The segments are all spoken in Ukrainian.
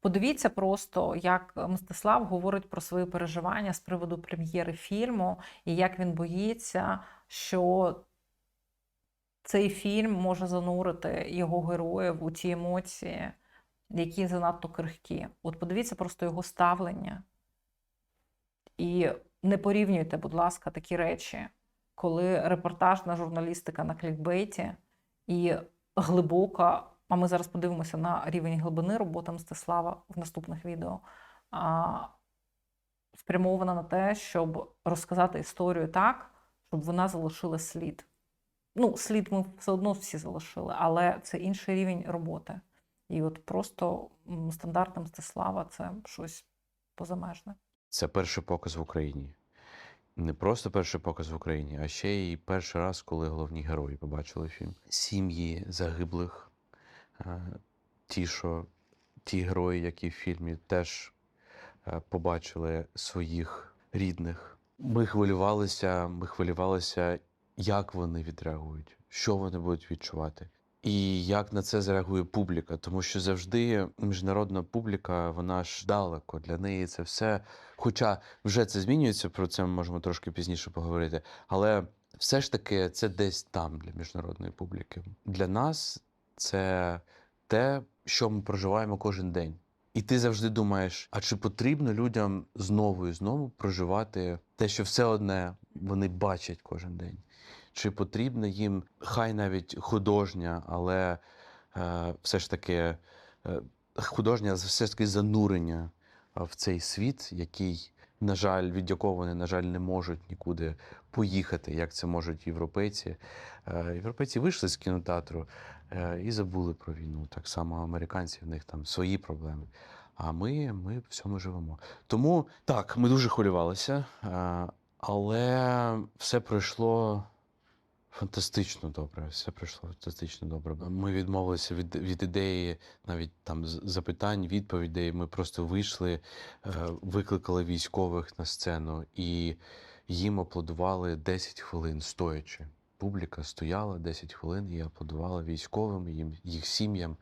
Подивіться просто, як Мстислав говорить про свої переживання з приводу прем'єри фільму, і як він боїться, що цей фільм може занурити його героїв у ті емоції, які занадто крихкі. От подивіться просто його ставлення. І не порівнюйте, будь ласка, такі речі, коли репортажна журналістика на клікбейті і глибока, а ми зараз подивимося на рівень глибини роботи Мстислава в наступних відео, а, спрямована на те, щоб розказати історію так, щоб вона залишила слід. Ну, слід ми все одно всі залишили, але це інший рівень роботи. І от просто м, стандарти Мстислава це щось позамежне. Це перший показ в Україні. Не просто перший показ в Україні, а ще й перший раз, коли головні герої побачили фільм. Сім'ї загиблих, ті, що ті герої, які в фільмі теж е, побачили своїх рідних. Ми хвилювалися, ми хвилювалися, як вони відреагують, що вони будуть відчувати. І як на це зреагує публіка, тому що завжди міжнародна публіка, вона ж далеко для неї це все. Хоча вже це змінюється, про це ми можемо трошки пізніше поговорити. Але все ж таки це десь там для міжнародної публіки. Для нас це те, що ми проживаємо кожен день. І ти завжди думаєш, а чи потрібно людям знову і знову проживати те, що все одне вони бачать кожен день? Чи потрібно їм, хай навіть художня, але е, все ж таки е, художня, все ж таки занурення в цей світ, який, на жаль, від якого вони, на жаль, не можуть нікуди поїхати, як це можуть європейці. Е, європейці вийшли з кінотеатру і забули про війну. Так само американці, в них там свої проблеми. А ми, ми в цьому живемо. Тому так, ми дуже хвилювалися, е, але все пройшло Фантастично добре, все пройшло фантастично добре. Ми відмовилися від, від ідеї навіть там запитань, відповідей. Ми просто вийшли, е, викликали військових на сцену і їм аплодували 10 хвилин стоячи. Публіка стояла 10 хвилин і аплодувала військовим, їм, їх сім'ям.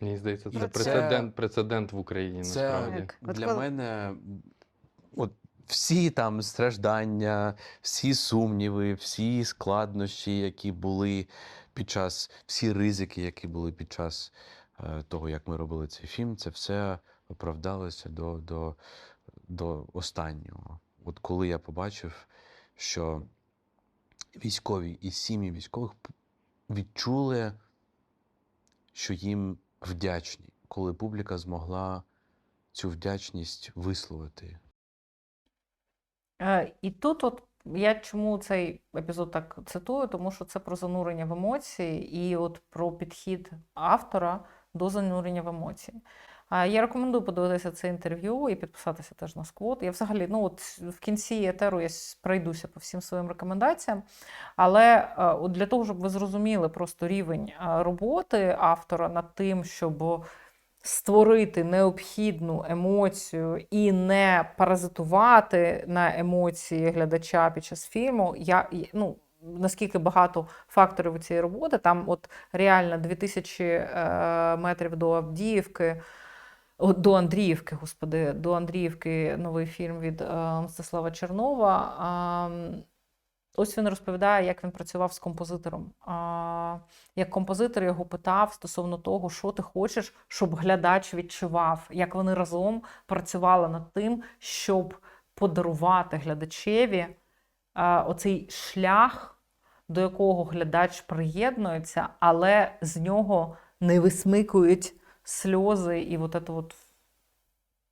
Мені здається, це це- прецедент, прецедент в Україні Це насправді. От для коли- мене от всі там страждання, всі сумніви, всі складнощі, які були під час, всі ризики, які були під час е, того, як ми робили цей фільм, це все оправдалося до, до, до останнього. От коли я побачив, що військові і сім'ї військових відчули, що їм вдячні, коли публіка змогла цю вдячність висловити. Е, І тут, от я чому цей епізод так цитую, тому що це про занурення в емоції і от про підхід автора до занурення в емоції. Я рекомендую подивитися це інтерв'ю і підписатися теж на сквот. Я взагалі, ну от в кінці етеру я пройдуся по всім своїм рекомендаціям. Але е, от для того, щоб ви зрозуміли просто рівень е, роботи автора над тим, щоб створити необхідну емоцію і не паразитувати на емоції глядача під час фільму. Я ну. Наскільки багато факторів у цієї роботи, там от реально 2000 е, метрів до Авдіївки, до Андріївки, господи, до Андріївки новий фільм від е, Мстислава Чернова. Ось він розповідає, як він працював з композитором. А, як композитор його питав стосовно того, що ти хочеш, щоб глядач відчував, як вони разом працювали над тим, щоб подарувати глядачеві а, оцей шлях, до якого глядач приєднується, але з нього не висмикують сльози і от це от,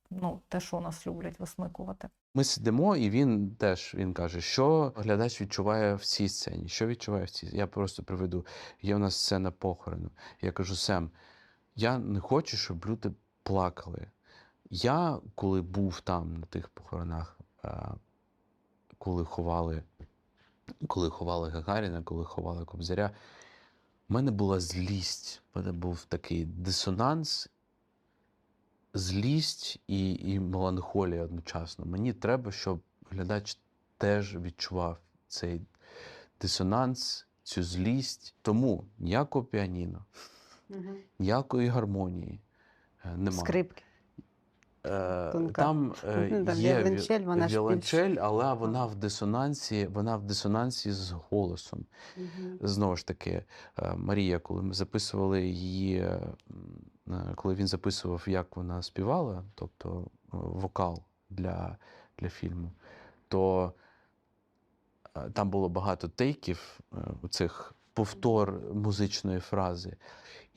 ну, те, що нас люблять висмикувати. Ми сидимо, і він теж він каже, що глядач відчуває в цій сцені. Що відчуває в цій? Я просто приведу. Є в нас сцена похорону. Я кажу, Сем, я не хочу, щоб люди плакали. Я, коли був там на тих похоронах, е, коли ховали, коли ховали Гагаріна, коли ховали Кобзаря, в мене була злість, в мене був такий дисонанс, злість і, і меланхолія одночасно. Мені треба, щоб глядач теж відчував цей дисонанс, цю злість. Тому ніякого піаніно, ніякої гармонії, немає. Скрипки. Е, Тонка. Там, е, там є віолончель, ві- вона ж більш- але вона в дисонансі, вона в дисонансі з голосом. Мгм. Знову ж таки, е, Марія, коли ми записували її, коли він записував, як вона співала, тобто вокал для, для фільму, то там було багато тейків, цих повтор музичної фрази.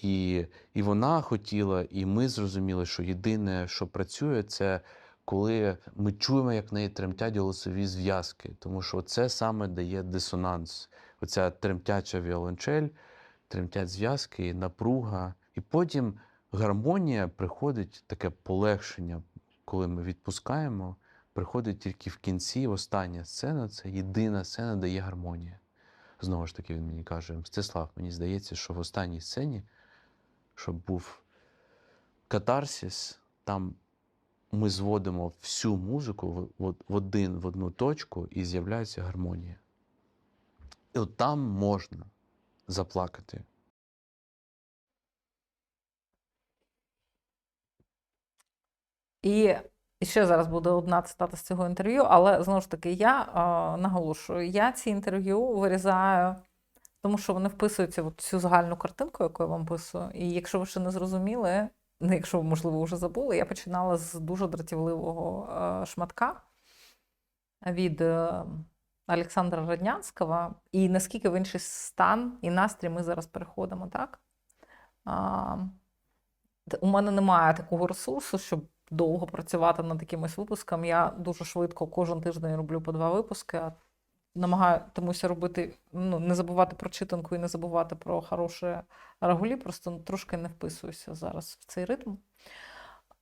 І, і вона хотіла, і ми зрозуміли, що єдине, що працює, це коли ми чуємо, як в неї тремтять голосові зв'язки, тому що це саме дає дисонанс. Оця тремтяча віолончель, тремтять зв'язки, напруга. І потім гармонія приходить таке полегшення, коли ми відпускаємо, приходить тільки в кінці. Остання сцена це єдина сцена, де є гармонія. Знову ж таки, він мені каже: Мстислав, мені здається, що в останній сцені, щоб був катарсис, там ми зводимо всю музику в один, в одну точку і з'являється гармонія. І от там можна заплакати. І ще зараз буде одна цитата з цього інтерв'ю, але знову ж таки, я е, наголошую, я ці інтерв'ю вирізаю, тому що вони вписуються в цю загальну картинку, яку я вам описую. І якщо ви ще не зрозуміли, ну, якщо ви, можливо, вже забули, я починала з дуже дратівливого е, шматка від е, Олександра Раднянського, і наскільки в інший стан і настрій ми зараз переходимо, так? У мене немає такого ресурсу, щоб довго працювати над якимось випуском. Я дуже швидко кожен тиждень роблю по два випуски. А намагатимуся робити, ну, не забувати про читанку і не забувати про хороше регулі, просто трошки не вписуюся зараз в цей ритм.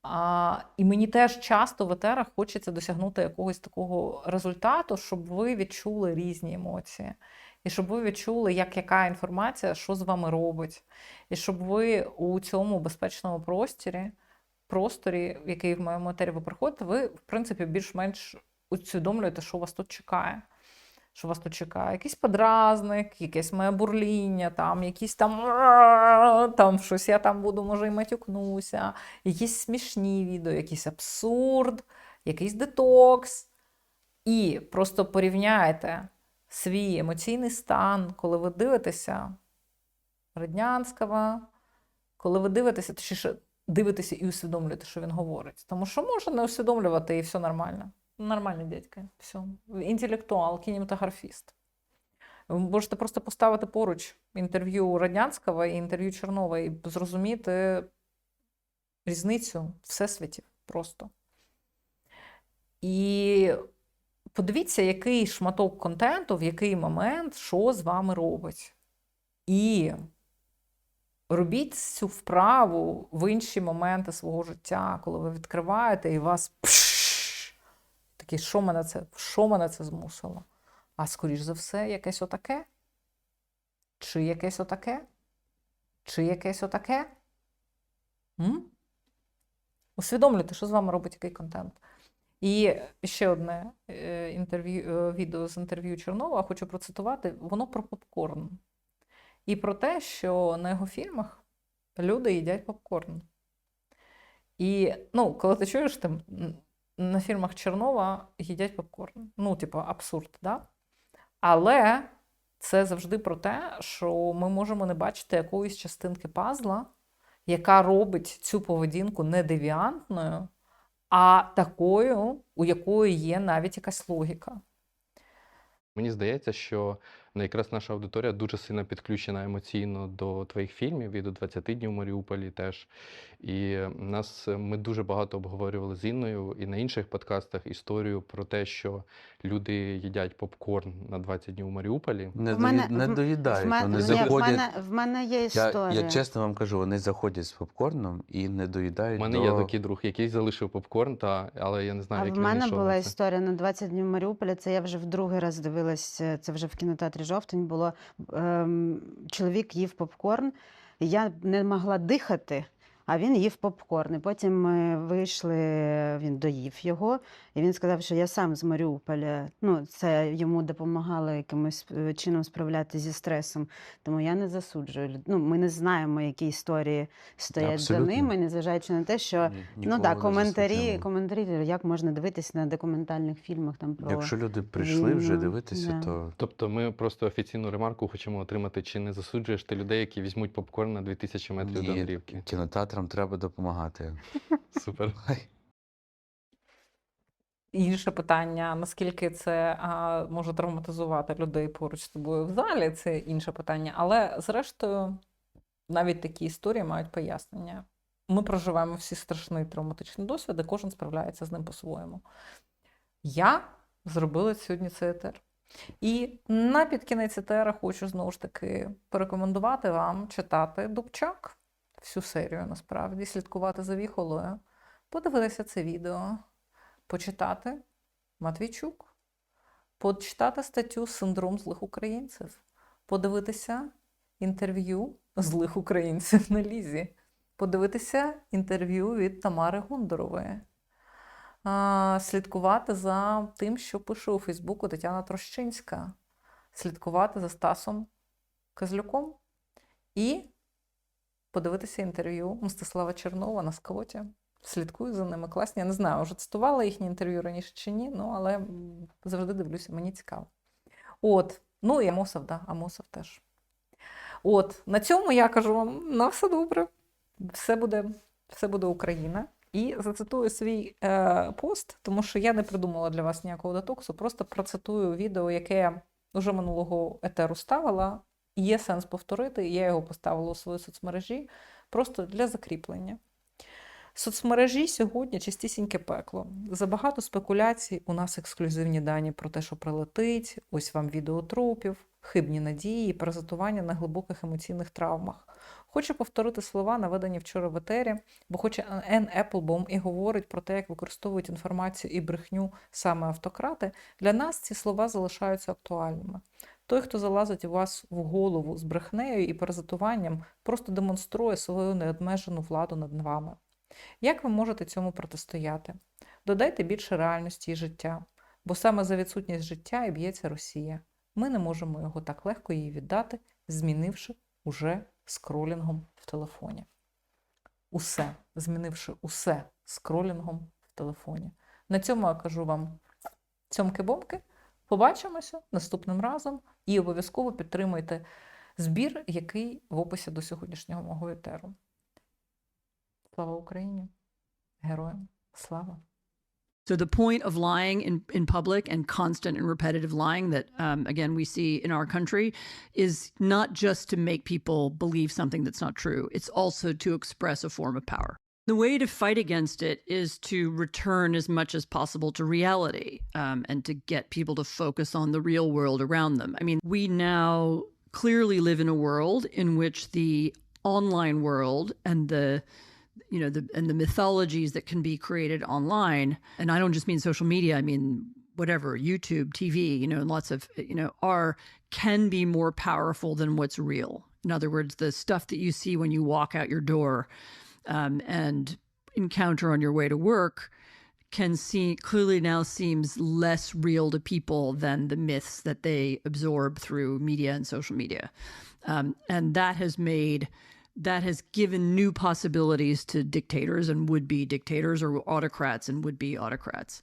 А, і мені теж часто в етерах хочеться досягнути якогось такого результату, щоб ви відчули різні емоції. І щоб ви відчули, як яка інформація, що з вами робить. І щоб ви у цьому безпечному просторі, просторі, який в моєму етері ви приходите, ви, в принципі, більш-менш усвідомлюєте, що вас тут чекає. Що вас тут чекає? Якийсь подразник, якесь моє бурління, там, якісь там, там щось я там буду, може, і матюкнуся, якісь смішні відео, якийсь абсурд, якийсь детокс. І просто порівняйте свій емоційний стан, коли ви дивитеся Роднянського, коли ви дивитеся, точніше, дивитеся і усвідомлюєте, що він говорить. Тому що можна не усвідомлювати, і все нормально. Нормальний дядька, все. Інтелектуал, кінематографіст. Ви можете просто поставити поруч інтерв'ю Радянського і інтерв'ю Чернова і зрозуміти різницю в всесвіті просто. І подивіться, який шматок контенту, в який момент, що з вами робить. І робіть цю вправу в інші моменти свого життя, коли ви відкриваєте і вас такий, що мене це, що мене це змусило? А скоріш за все, якесь отаке? Чи якесь отаке? Чи якесь отаке? М? Усвідомлюйте, що з вами робить який контент. І ще одне е, інтерв'ю, е, відео з інтерв'ю Чернова хочу процитувати. Воно про попкорн. І про те, що на його фільмах люди їдять попкорн. І ну, коли ти чуєш, м, на фільмах Чернова їдять попкорн. Ну, типу, абсурд, да? Але це завжди про те, що ми можемо не бачити якоїсь частинки пазла, яка робить цю поведінку не девіантною, а такою, у якої є навіть якась логіка. Мені здається, що ну, якраз наша аудиторія дуже сильно підключена емоційно до твоїх фільмів і до 20 днів в Маріуполі теж. І нас ми дуже багато обговорювали з Інною і на інших подкастах історію про те, що люди їдять попкорн на 20 днів у Маріуполі. Не, В мене- не доїдають, в мене, вони ні, в, мене, в мене є Я, історія. я чесно вам кажу, вони заходять з попкорном і не доїдають. У мене до... є такий друг, який залишив попкорн, та, але я не знаю, А як в мене була це. історія на 20 днів Маріуполя. Це я вже в другий раз дивилась. Е, Це вже в кінотеатрі жовтень було. Ем, чоловік їв попкорн. Я не могла дихати. А він їв попкорн. І потім ми вийшли, він доїв його, і він сказав, що я сам з Маріуполя. Ну, це йому допомагало якимось е, чином справлятися зі стресом. Тому я не засуджую. Ну, ми не знаємо, які історії стоять Абсолютно. за ними, незважаючи на те, що Ні- ну так, коментарі, коментарі, як можна дивитись на документальних фільмах там про Якщо люди прийшли вже дивитися, да. то Тобто ми просто офіційну ремарку хочемо отримати, чи не засуджуєш ти людей, які візьмуть попкорн на 2000 метрів до ні, Андріївки? кінотеатрам треба допомагати. Супер. Інше питання, наскільки це а, може травматизувати людей поруч з тобою в залі, це інше питання. Але зрештою, навіть такі історії мають пояснення. Ми проживаємо всі страшний травматичний досвід, і кожен справляється з ним по-своєму. Я зробила сьогодні цей етер. І на підкінець етера хочу знову ж таки порекомендувати вам читати Дубчак, всю серію насправді, слідкувати за віхолою, подивитися це відео, почитати Матвійчук, почитати статтю Синдром злих українців, подивитися інтерв'ю злих українців на лізі, подивитися інтерв'ю від Тамари Гундорової, слідкувати за тим, що пише у Фейсбуку Тетяна Трощинська, слідкувати за Стасом Козлюком і подивитися інтерв'ю Мстислава Чернова на скавоті. Слідкую за ними класні. Я не знаю, вже цитувала їхні інтерв'ю раніше чи ні, ну але завжди дивлюся, мені цікаво. От, ну і Амосов, да, Амосов теж. От, на цьому я кажу вам на все добре. Все буде, все буде Україна. І зацитую свій е, пост, тому що я не придумала для вас ніякого детоксу, просто процитую відео, яке я вже минулого етеру ставила. Є сенс повторити, я його поставила у свої соцмережі просто для закріплення. Соцмережі сьогодні чистісіньке пекло. Забагато спекуляцій, у нас ексклюзивні дані про те, що прилетить, ось вам відео трупів, хибні надії, презентування на глибоких емоційних травмах. Хочу повторити слова, наведені вчора в етері, бо хоч Ен Еплбом і говорить про те, як використовують інформацію і брехню саме автократи, для нас ці слова залишаються актуальними. Той, хто залазить у вас в голову з брехнею і презентуванням, просто демонструє свою необмежену владу над вами. Як ви можете цьому протистояти? Додайте більше реальності і життя, бо саме за відсутність життя і б'ється Росія. Ми не можемо його так легко їй віддати, змінивши уже скролінгом в телефоні. Усе, змінивши усе скролінгом в телефоні. На цьому я кажу вам цьомки-бомки. Побачимося наступним разом і обов'язково підтримуйте збір, який в описі до сьогоднішнього мого етеру. Слава Україні! Героям слава! So the point of lying in, in public and constant and repetitive lying that um, again we see in our country is not just to make people believe something that's not true. It's also to express a form of power. The way to fight against it is to return as much as possible to reality um, and to get people to focus on the real world around them. I mean, we now clearly live in a world in which the online world and the you know the and the mythologies that can be created online and i don't just mean social media i mean whatever youtube tv you know and lots of you know are can be more powerful than what's real. In other words the stuff that you see when you walk out your door um, and encounter on your way to work can see clearly now seems less real to people than the myths that they absorb through media and social media. Um, and that has made that has given new possibilities to dictators and would be dictators or autocrats and would be autocrats.